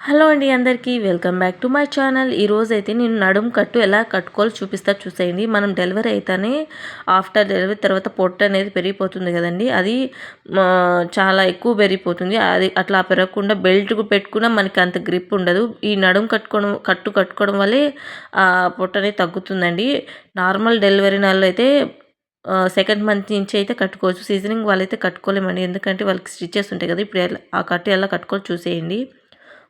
Hello అండి అందరికీ welcome back to my channel. ఈరోజు అయితే నేను నడుం కట్టు ఎలా కట్టుకోవాలో చూపిస్తా చూసేయండి. మనం డెలివరీ అయితేనే ఆఫ్టర్ డెలివరీ తర్వాత పొట్ట అనేది పెరిగిపోతుంది కదండి. అది చాలా ఎక్కువ పెరిగిపోతుంది. అది అట్లా పెరగకుండా బెల్ట్ పెట్టుకున్నా మనకి అంత గ్రిప్ ఉండదు. ఈ నడుం కట్టుకోవడం కట్టు కట్టుకోవడం వల్లే పొట్ట అనేది తగ్గుతుందండి. నార్మల్ డెలివరీ నాళ్ళు అయితే సెకండ్ మంత్ నుంచి అయితే కట్టుకోవచ్చు. సీజనింగ్ వాళ్ళైతే కట్టుకోలేమండి. ఎందుకంటే వాళ్ళకి స్టిచెస్ ఉంటాయి కదా. ఇప్పుడు ఆ కట్టు ఎలా కట్టుకోవాలి చూసేయండి.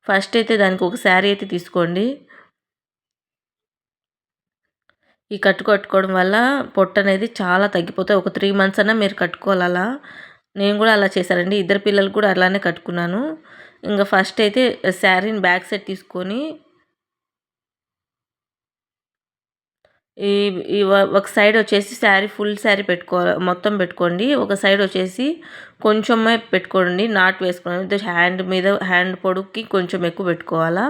ఫస్ట్ అయితే దానికి ఒక శారీ అయితే తీసుకోండి. ఈ కట్టు కట్టుకోవడం వల్ల పొట్టు అనేది చాలా తగ్గిపోతాయి. ఒక త్రీ మంత్స్ అన్నా మీరు కట్టుకోవాలి అలా. నేను కూడా అలా చేశానండి. ఇద్దరు పిల్లలు కూడా అలానే కట్టుకున్నాను. ఇంకా ఫస్ట్ అయితే శారీని బ్యాక్ సైడ్ తీసుకొని ఈ ఈ ఒక సైడ్ వచ్చేసి శారీ ఫుల్ శారీ పెట్టుకోవాలి మొత్తం పెట్టుకోండి. ఒక సైడ్ వచ్చేసి కొంచెమే పెట్టుకోండి. నాట్ వేసుకోండి. హ్యాండ్ మీద హ్యాండ్ పొడుక్కి కొంచెం ఎక్కువ పెట్టుకోవాలా.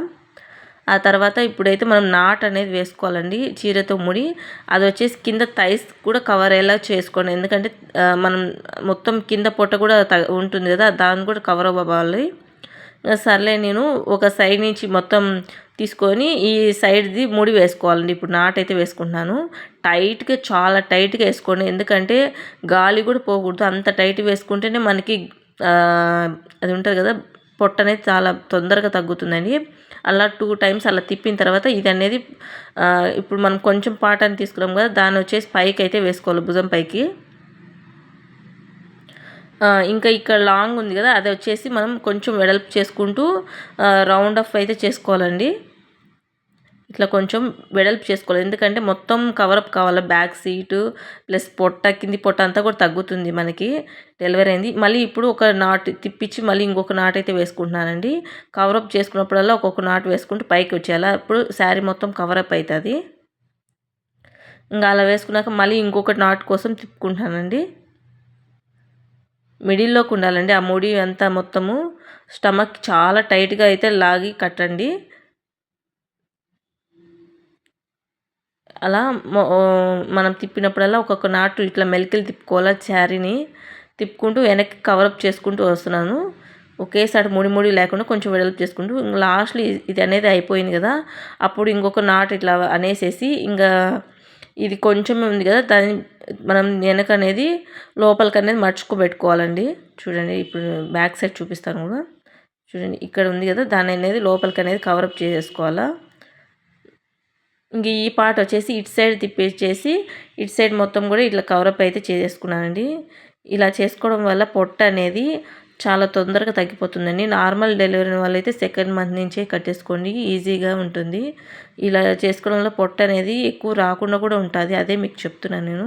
ఆ తర్వాత ఇప్పుడైతే మనం నాట్ అనేది వేసుకోవాలండి. చీరతో ముడి. అది వచ్చేసి కింద థైస్ కూడా కవర్ అయ్యేలా చేసుకోండి. ఎందుకంటే మనం మొత్తం కింద పొట్ట కూడా ఉంటుంది కదా. దాన్ని కూడా కవర్ అవ్వాలి. సర్లే నేను ఒక సైడ్ నుంచి మొత్తం తీసుకొని ఈ సైడ్ది ముడి వేసుకోవాలండి. ఇప్పుడు నాటైతే వేసుకుంటున్నాను. టైట్గా చాలా టైట్గా వేసుకోండి. ఎందుకంటే గాలి కూడా పోకూడదు. అంత టైట్ వేసుకుంటేనే మనకి అది ఉంటుంది కదా పొట్ట అనేది చాలా తొందరగా తగ్గుతుందండి. అలా టూ టైమ్స్ అలా తిప్పిన తర్వాత ఇది అనేది ఇప్పుడు మనం కొంచెం పాటాన్ని తీసుకున్నాం కదా దాన్ని వచ్చేసి పైకి అయితే వేసుకోవాలి భుజం పైకి. ఇంకా ఇక్కడ లాంగ్ ఉంది కదా అది వచ్చేసి మనం కొంచెం వెడల్పు చేసుకుంటూ రౌండ్ ఆఫ్ అయితే చేసుకోవాలండి. ఇట్లా కొంచెం వెడల్పు చేసుకోవాలి. ఎందుకంటే మొత్తం కవరప్ కావాలి బ్యాక్ సీటు ప్లస్ పొట్ట కింది పొట్ట అంతా కూడా తగ్గుతుంది మనకి. డెలివరీ అయింది. మళ్ళీ ఇప్పుడు ఒక నాట్ తిప్పించి మళ్ళీ ఇంకొక నాట్ అయితే వేసుకుంటున్నానండి. కవరప్ చేసుకున్నప్పుడల్లా ఒక్కొక్క నాట్ వేసుకుంటూ పైకి వచ్చేయాలి. అప్పుడు శారీ మొత్తం కవరప్ అవుతుంది. ఇంకా అలా వేసుకున్నాక మళ్ళీ ఇంకొక నాట్ కోసం తిప్పుకుంటానండి మిడిల్లోకి ఉండాలండి. ఆ ముడి అంతా మొత్తము స్టమక్ చాలా టైట్గా అయితే లాగి కట్టండి. అలా మనం తిప్పినప్పుడల్లా ఒక్కొక్క నాటు ఇట్లా మెలికలు తిప్పుకోవాలి శారీని. తిప్పుకుంటూ వెనక్కి కవరప్ చేసుకుంటూ వస్తున్నాను. ఒకేసారి ముడి ముడి లేకుండా కొంచెం వెడల్పు చేసుకుంటూ లాస్ట్లో ఇది అనేది అయిపోయింది కదా. అప్పుడు ఇంకొక నాటు ఇట్లా అనేసేసి ఇంకా ఇది కొంచెం ఉంది కదా. దాన్ని మనం వెనక అనేది లోపలికి అనేది మర్చుకోబెట్టుకోవాలండి. చూడండి ఇప్పుడు బ్యాక్ సైడ్ చూపిస్తాను కూడా. చూడండి ఇక్కడ ఉంది కదా దాని అనేది లోపలికి అనేది కవరప్ చేసేసుకోవాలా ఇంక ఈ పార్ట్ వచ్చేసి ఇటు సైడ్ తిప్పేసేసి ఇటు సైడ్ మొత్తం కూడా ఇట్లా కవరప్ అయితే చేసుకున్నానండి ఇలా చేసుకోవడం వల్ల పొట్ట అనేది చాలా తొందరగా తగ్గిపోతుందండి. నార్మల్ డెలివరీ వాళ్ళైతే సెకండ్ మంత్ నుంచే కట్టేసుకోండి ఈజీగా ఉంటుంది. ఇలా చేసుకోవడం వల్ల పొట్ట అనేది ఎక్కువ రాకుండా కూడా ఉంటుంది అదే మీకు చెప్తున్నాను నేను.